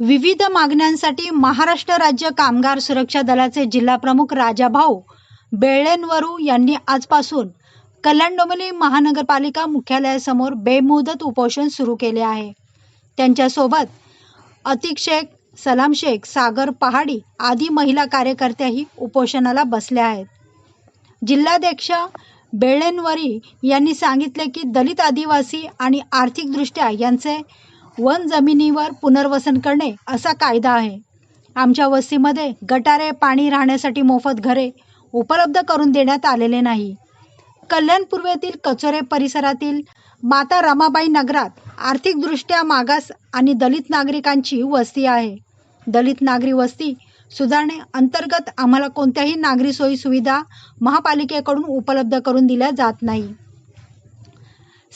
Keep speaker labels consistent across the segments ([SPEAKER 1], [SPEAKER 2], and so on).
[SPEAKER 1] विविध मागण्यांसाठी महाराष्ट्र राज्य कामगार सुरक्षा दलाचे जिल्हाप्रमुख राजाभाऊ बेळ्ळेनवरू यांनी आजपासून कल्याण डोंबिवली महानगरपालिका मुख्यालयासमोर बेमुदत उपोषण सुरू केले आहे. त्यांच्यासोबत अतिक शेख सलाम शेख सागर पहाडी आदी महिला कार्यकर्त्याही उपोषणाला बसल्या आहेत. जिल्हाध्यक्ष बेळ्ळेनवरी यांनी सांगितले की दलित आदिवासी आणि आर्थिकदृष्ट्या यांचे वन जमिनीवर पुनर्वसन करणे असा कायदा आहे. आमच्या वस्तीमध्ये गटारे पाणी राहण्यासाठी मोफत घरे उपलब्ध करून देण्यात आलेले नाही. कल्याण पूर्वेतील कचोरे परिसरातील माता रमाबाई नगरात आर्थिकदृष्ट्या मागास आणि दलित नागरिकांची वस्ती आहे. दलित नागरी वस्ती सुधारणे अंतर्गत आम्हाला कोणत्याही नागरी सोयी सुविधा महापालिकेकडून उपलब्ध करून दिल्या जात नाही.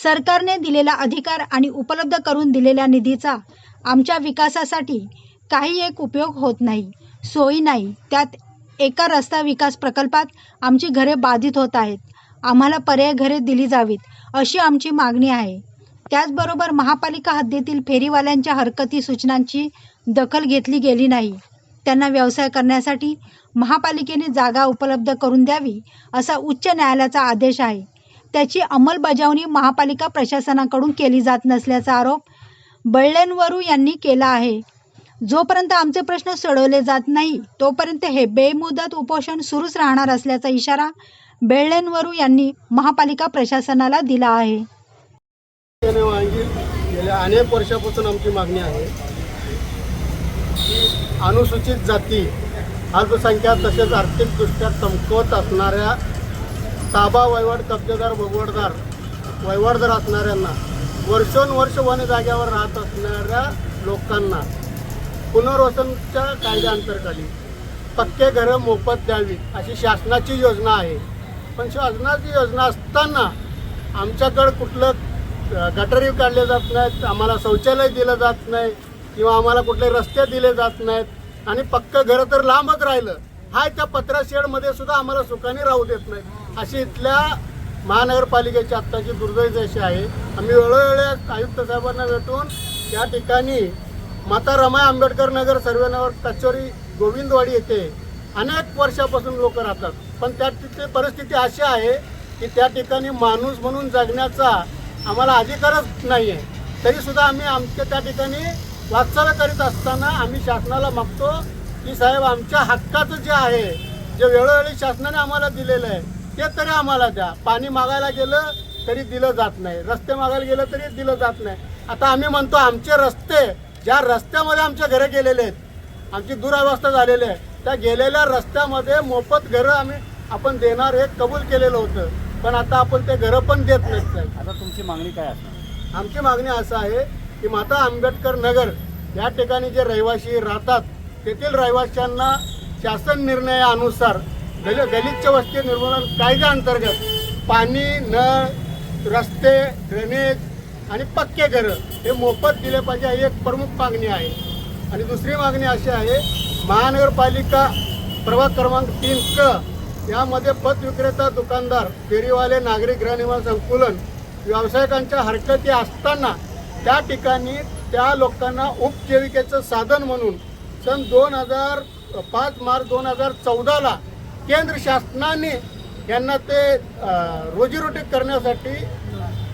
[SPEAKER 1] सरकारने दिलेला अधिकार आणि उपलब्ध करून दिलेल्या निधीचा आमच्या विकासासाठी काही एक उपयोग होत नाही सोयी नाही. त्यात एका रस्ता विकास प्रकल्पात आमची घरे बाधित होत आहेत. आम्हाला पर्याय घरे दिली जावीत अशी आमची मागणी आहे. त्याचबरोबर महापालिका हद्दीतील फेरीवाल्यांच्या हरकती सूचनांची दखल घेतली गेली नाही. त्यांना व्यवसाय करण्यासाठी महापालिकेने जागा उपलब्ध करून द्यावी असा उच्च न्यायालयाचा आदेश आहे. त्याची अंमलबजावणी महापालिका प्रशासनाकडून केली जात नसल्याचा आरोप बळ्ळेनवरू यांनी केला आहे. जोपर्यंत आमचे प्रश्न सोडवले जात नाही तोपर्यंत हे बेमुदत उपोषण सुरूच राहणार असल्याचा इशारा बेळ्ळेनवरू यांनी महापालिका प्रशासनाला दिला आहे.
[SPEAKER 2] गेल्या अनेक वर्षापासून आमची मागणी आहे की अनुसूचित जाती अल्पसंख्याक तसेच आर्थिकदृष्ट्या कमकुवत असणाऱ्या ताबा वैवाड कब्जेदार भोगवडदार वैवाडदार असणाऱ्यांना वर्षोनवर्ष वन जाग्यावर राहत असणाऱ्या लोकांना पुनर्वसनच्या कायद्याअंतर्गत पक्के घरं मोफत द्यावी अशी शासनाची योजना आहे. पण शासनाची योजना असताना आमच्याकडं कुठलं अ, काढले जात नाहीत आम्हाला शौचालय दिलं जात नाही किंवा आम्हाला कुठले रस्ते दिले जात नाहीत आणि पक्कं घरं तर लांबच राहिलं. हा त्या पत्रा शेडमध्ये सुद्धा आम्हाला सुखाने राहू देत नाही. अशी इथल्या महानगरपालिकेची आत्ताची दुर्दैव अशी आहे आम्ही वेळोवेळी आयुक्त साहेबांना भेटून त्या ठिकाणी माता रमाई आंबेडकर नगर सर्वेनगर कचोरी गोविंदवाडी येथे अनेक वर्षापासून लोक राहतात. पण त्या तिथे परिस्थिती अशी आहे की त्या ठिकाणी माणूस म्हणून जगण्याचा आम्हाला अधिकारच नाही आहे तरीसुद्धा आम्ही आमच्या त्या ठिकाणी वाटचाल करीत असताना आम्ही शासनाला मागतो की साहेब आमच्या हक्काचं जे आहे जे वेळोवेळी शासनाने आम्हाला दिलेलं आहे ते तरी आम्हाला द्या. पाणी मागायला गेलं तरी दिलं जात नाही. रस्ते मागायला गेलं तरी दिलं जात नाही. आता आम्ही म्हणतो आमचे रस्ते ज्या रस्त्यामध्ये आमच्या घरं गेलेले आहेत आमची दुरावस्था झालेली आहे त्या गेलेल्या रस्त्यामध्ये मोफत घरं आम्ही आपण देणार हे कबूल केलेलं होतं. पण आता आपण ते घरं पण देत नाहीत साहेब.
[SPEAKER 3] आता तुमची मागणी काय असणार?
[SPEAKER 2] आमची मागणी असं आहे की माता आंबेडकर नगर या ठिकाणी जे रहिवासी राहतात तेथील रहिवाशांना शासन निर्णयानुसार दल दलितच्या वस्ती निर्मूलन कायद्याअंतर्गत पाणी नळ रस्ते ड्रेनेज आणि पक्के घरं हे मोफत दिले पाहिजे ही एक प्रमुख मागणी आहे. आणि दुसरी मागणी अशी आहे महानगरपालिका प्रभाग क्रमांक तीन क यामध्ये पत विक्रेता दुकानदार फेरीवाले नागरिक गृहनिर्माण संकुलन व्यावसायिकांच्या हरकती असताना त्या ठिकाणी त्या लोकांना उपजीविकेचं साधन म्हणून सन दोन हजार पाच मार्च दोन हजार चौदाला केंद्र शासनाने यांना ते रोजीरोटी करण्यासाठी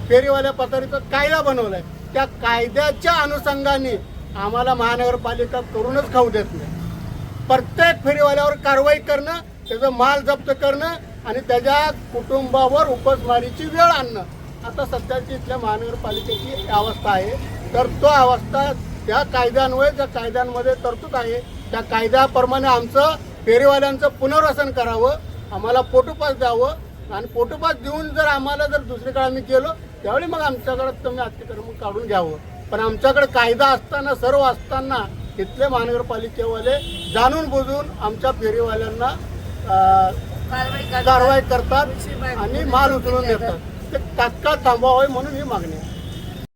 [SPEAKER 2] फेरीवाल्या पथारीचा कायदा बनवला आहे त्या कायद्याच्या अनुषंगाने आम्हाला महानगरपालिका करूनच खाऊ देत नाही. प्रत्येक फेरीवाल्यावर कारवाई करणं त्याचं माल जप्त करणं आणि त्याच्या कुटुंबावर उपस्मारीची वेळ आणणं. आता सध्याची इथल्या महानगरपालिकेची अवस्था आहे. तर तो अवस्था त्या कायद्यान्वये ज्या कायद्यांमध्ये तरतूद आहे त्या कायद्याप्रमाणे आमचं फेरीवाल्यांचं पुनर्वसन करावं आम्हाला पोटोपास द्यावं आणि पोटोपास देऊन जर आम्हाला जर दुसरीकडे आम्ही गेलो त्यावेळी मग आमच्याकडे तुम्ही अतिक्रमण काढून घ्यावं. पण आमच्याकडे कायदा असताना सर्व असताना इथले महानगरपालिकेवाले जाणून बुजून आमच्या फेरीवाल्यांना कारवाई करतात आणि माल उचलून देतात. ते तात्काळ थांबवावे म्हणून ही मागणी आहे.